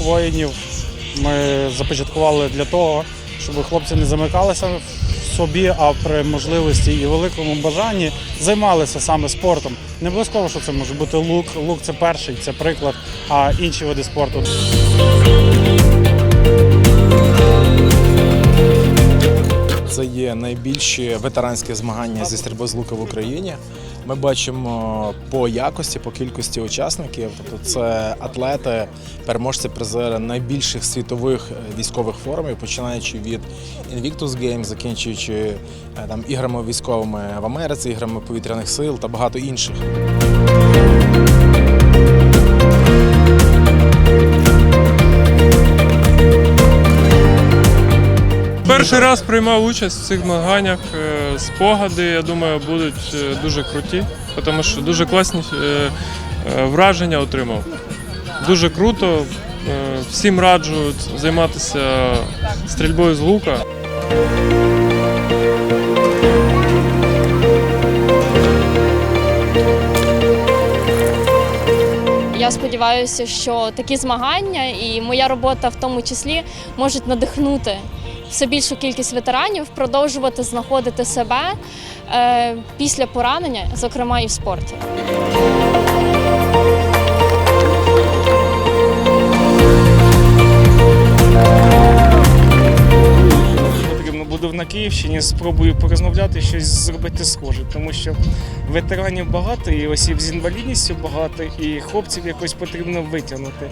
воїнів ми започаткували для того, щоб хлопці не замикалися в собі, а при можливості і великому бажанні займалися саме спортом. Не обов'язково, що це може бути лук. Лук це перший, це приклад, а інші види спорту. Є найбільші ветеранські змагання зі стрільби з лука в Україні. Ми бачимо по якості, по кількості учасників. Тобто це атлети, переможці призери найбільших світових е, військових форумів, починаючи від Invictus Games, закінчуючи е, там іграми військовими в Америці, іграми повітряних сил та багато інших. Перший раз приймав участь в цих змаганнях. Е, Спогади, я думаю, будуть е, дуже круті, тому що дуже класні е, враження отримав. Дуже круто. Всім раджу займатися стрільбою з лука. Я сподіваюся, що такі змагання і моя робота в тому числі можуть надихнути все більшу кількість ветеранів продовжувати знаходити себе е, після поранення, зокрема і в спорті. потрібно буду на Київщині, спробую порозмовляти, щось зробити схоже, тому що ветеранів багато, і осіб з інвалідністю багато, і хлопців якось потрібно витягнути.